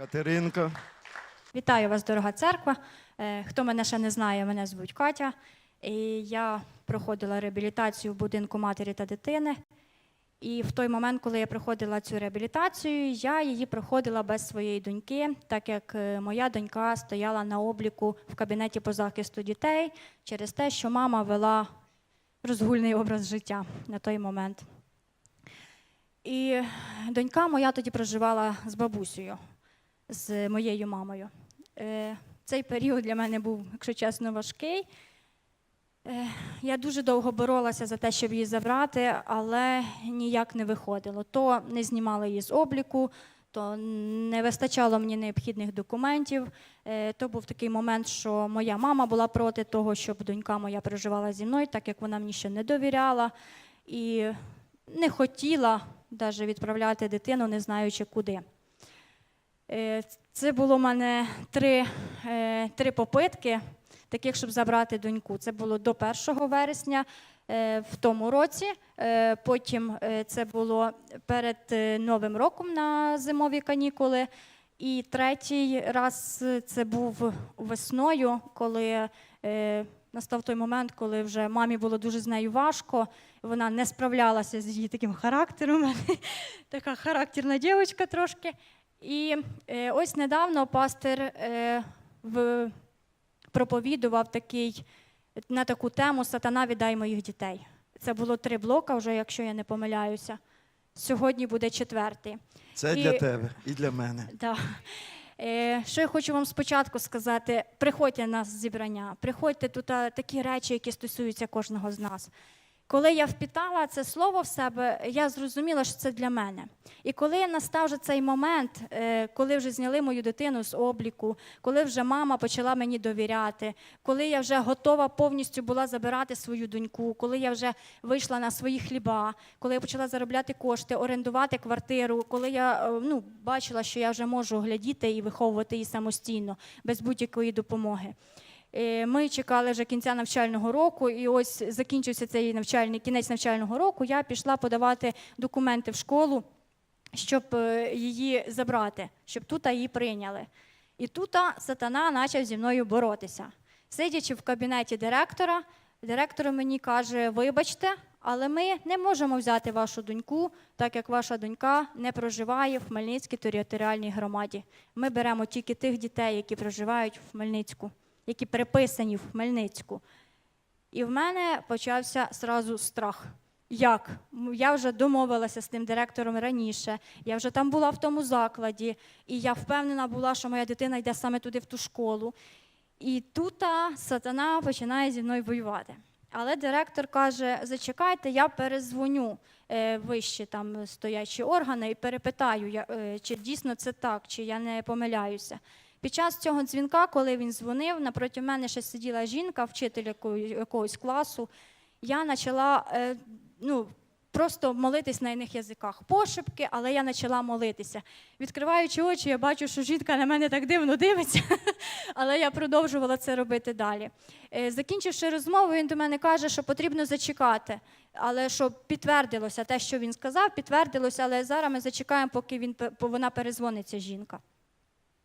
Катеринка. Вітаю вас, дорога церква. Е, Хто мене ще не знає, мене звуть Катя. І я проходила реабілітацію в будинку матері та дитини. І в той момент, коли я проходила цю реабілітацію, я її проходила без своєї доньки, так як е, моя донька стояла на обліку в кабінеті по захисту дітей через те, що мама вела розгульний образ життя на той момент. І донька моя тоді проживала з бабусею, з моєю мамою. Е, Цей період для мене був, якщо чесно, важкий. Е, Я дуже довго боролася за те, щоб її забрати, але ніяк не виходило. То не знімали її з обліку, то не вистачало мені необхідних документів. Е, То був такий момент, що моя мама була проти того, щоб донька моя проживала зі мною, так як вона мені ще не довіряла і не хотіла навіть відправляти дитину, не знаючи куди. Е, Це було в мене три, е, три попитки, таких, щоб забрати доньку. Це було до 1 вересня е, в тому році. Потім це було перед Новим роком на зимові канікули. І третій раз це був весною, коли настав той момент, коли вже мамі було дуже з нею важко. Вона не справлялася з її таким характером. Така характерна дівчинка трошки. І е, ось недавно пастир е, в, проповідував такий, на таку тему Сатана віддай моїх дітей. Це було три блока, вже, якщо я не помиляюся. Сьогодні буде четвертий. Це І- для тебе і для мене. Да. Е, що я хочу вам спочатку сказати: приходьте на зібрання, приходьте тут такі речі, які стосуються кожного з нас. Коли я впітала це слово в себе, я зрозуміла, що це для мене. І коли настав вже цей момент, е, коли вже зняли мою дитину з обліку, коли вже мама почала мені довіряти, коли я вже готова повністю була забирати свою доньку, коли я вже вийшла на свої хліба, коли я почала заробляти кошти, орендувати квартиру, коли я е, ну, бачила, що я вже можу глядіти і виховувати її самостійно, без будь-якої допомоги. Е, Ми чекали вже кінця навчального року, і ось закінчився цей навчальний кінець навчального року. Я пішла подавати документи в школу, щоб е, її забрати, щоб тут її прийняли. І тут сатана почав зі мною боротися. Сидячи в кабінеті директора, директор мені каже: вибачте, але ми не можемо взяти вашу доньку, так як ваша донька не проживає в Хмельницькій територіальній громаді. Ми беремо тільки тих дітей, які проживають в Хмельницьку, які переписані в Хмельницьку. І в мене почався сразу страх. Як? Я вже домовилася з тим директором раніше, я вже там була в тому закладі, і я впевнена була, що моя дитина йде саме туди в ту школу. І тут сатана починає зі мною воювати. Але директор каже: зачекайте, я перезвоню е, вищі там стоячі органи і перепитаю, е, чи дійсно це так, чи я не помиляюся. Під час цього дзвінка, коли він дзвонив, напроти мене ще сиділа жінка, вчитель якогось класу. Я почала е, ну, просто молитись на іних язиках. Пошепки, але я почала молитися. Відкриваючи очі, я бачу, що жінка на мене так дивно дивиться, але я продовжувала це робити далі. Е, Закінчивши розмову, він до мене каже, що потрібно зачекати. Але щоб підтвердилося те, що він сказав, підтвердилося, але зараз ми зачекаємо, поки він, вона перезвониться жінка.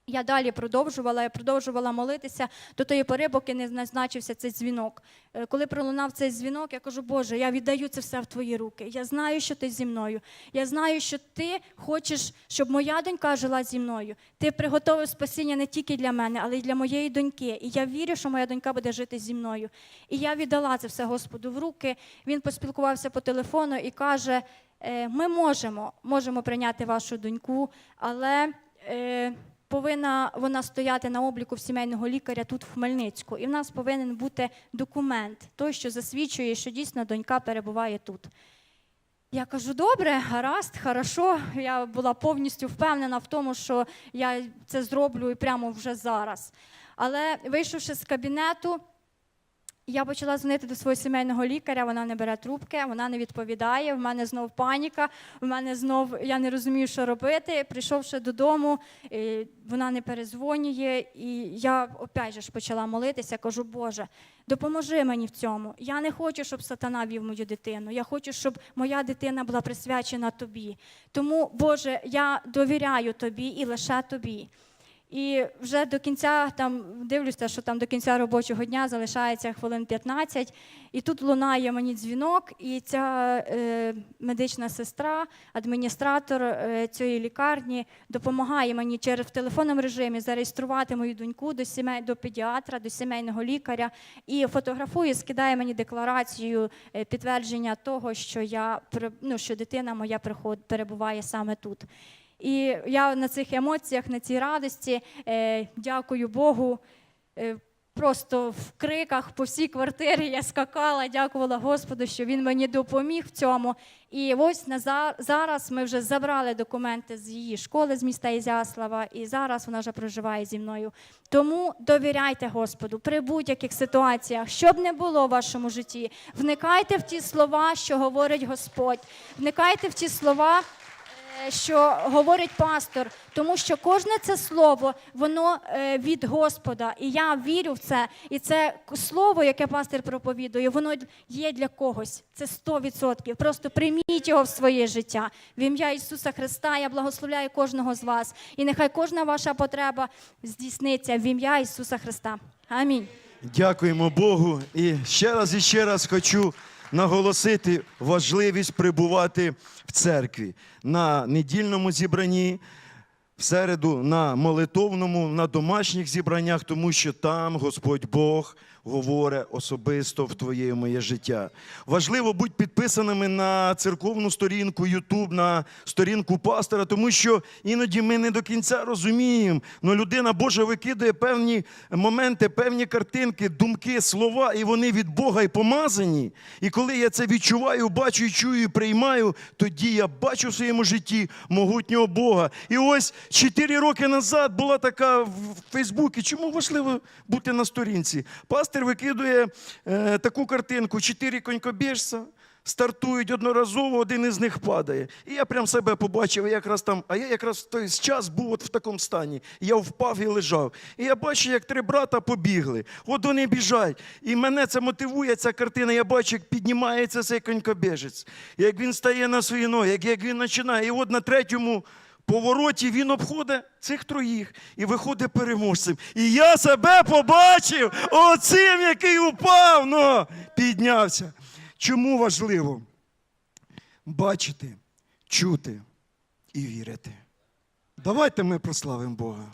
Я далі продовжувала, я продовжувала молитися до тої пори, поки не назначився цей дзвінок. Е, Коли пролунав цей дзвінок, я кажу, Боже, я віддаю це все в твої руки. Я знаю, що ти зі мною. Я знаю, що ти хочеш, щоб моя донька жила зі мною. Ти приготовив спасіння не тільки для мене, але й для моєї доньки. І я вірю, що моя донька буде жити зі мною. І я віддала це все Господу в руки. Він поспілкувався по телефону і каже: «Е, ми можемо, можемо прийняти вашу доньку, але. Повинна вона стояти на обліку в сімейного лікаря тут в Хмельницьку. І в нас повинен бути документ, той, що засвідчує, що дійсно донька перебуває тут. Я кажу, добре, гаразд, хорошо. Я була повністю впевнена в тому, що я це зроблю і прямо вже зараз. Але вийшовши з кабінету, Я почала дзвонити до свого сімейного лікаря, вона не бере трубки, вона не відповідає. В мене знов паніка, в мене знов я не розумію, що робити. Прийшовши додому, вона не перезвонює, і я опять же ж почала молитися. Кажу, Боже, допоможи мені в цьому. Я не хочу, щоб сатана вів мою дитину. Я хочу, щоб моя дитина була присвячена тобі. Тому, Боже, я довіряю тобі і лише тобі. І вже до кінця там дивлюся, що там до кінця робочого дня залишається хвилин 15, і тут лунає мені дзвінок, і ця е, медична сестра, адміністратор е, цієї лікарні допомагає мені через в телефонному режимі зареєструвати мою доньку до сімей до педіатра, до сімейного лікаря і фотографує, скидає мені декларацію е, підтвердження того, що я ну, що дитина моя приход перебуває саме тут. І я на цих емоціях, на цій радості е, дякую Богу. Е, просто в криках по всій квартирі я скакала, дякувала Господу, що він мені допоміг в цьому. І ось на за- зараз ми вже забрали документи з її школи з міста Ізяслава, і зараз вона вже проживає зі мною. Тому довіряйте Господу при будь-яких ситуаціях, що б не було в вашому житті. Вникайте в ті слова, що говорить Господь. Вникайте в ті слова що говорить пастор, тому що кожне це слово, воно е, від Господа. І я вірю в це. І це слово, яке пастор проповідує, воно є для когось. Це 100%. Просто прийміть його в своє життя. В ім'я Ісуса Христа я благословляю кожного з вас. І нехай кожна ваша потреба здійсниться в ім'я Ісуса Христа. Амінь. Дякуємо Богу. І ще раз і ще раз хочу наголосити важливість прибувати в церкві. На недільному зібранні, в середу на молитовному, на домашніх зібраннях, тому що там Господь Бог говорить особисто в твоє моє життя. Важливо бути підписаними на церковну сторінку YouTube, на сторінку пастора, тому що іноді ми не до кінця розуміємо. але людина Божа викидає певні моменти, певні картинки, думки, слова, і вони від Бога і помазані. І коли я це відчуваю, бачу чую, і приймаю, тоді я бачу в своєму житті могутнього Бога. І ось чотири роки назад була така в Фейсбуці. Чому важливо бути на сторінці? Пастир викидує е, таку картинку: чотири конькобіжця. Стартують одноразово, один із них падає. І я прям себе побачив, якраз там, а я якраз в той час був от в такому стані. Я впав і лежав. І я бачу, як три брата побігли. От вони біжать. І мене це мотивує, ця картина. Я бачу, як піднімається цей конькобіжець, як він стає на свої ноги, як, як він починає. І от на третьому повороті він обходить цих троїх і виходить переможцем. І я себе побачив оцим, який упав, но піднявся. Чому важливо бачити, чути і вірити? Давайте ми прославимо Бога.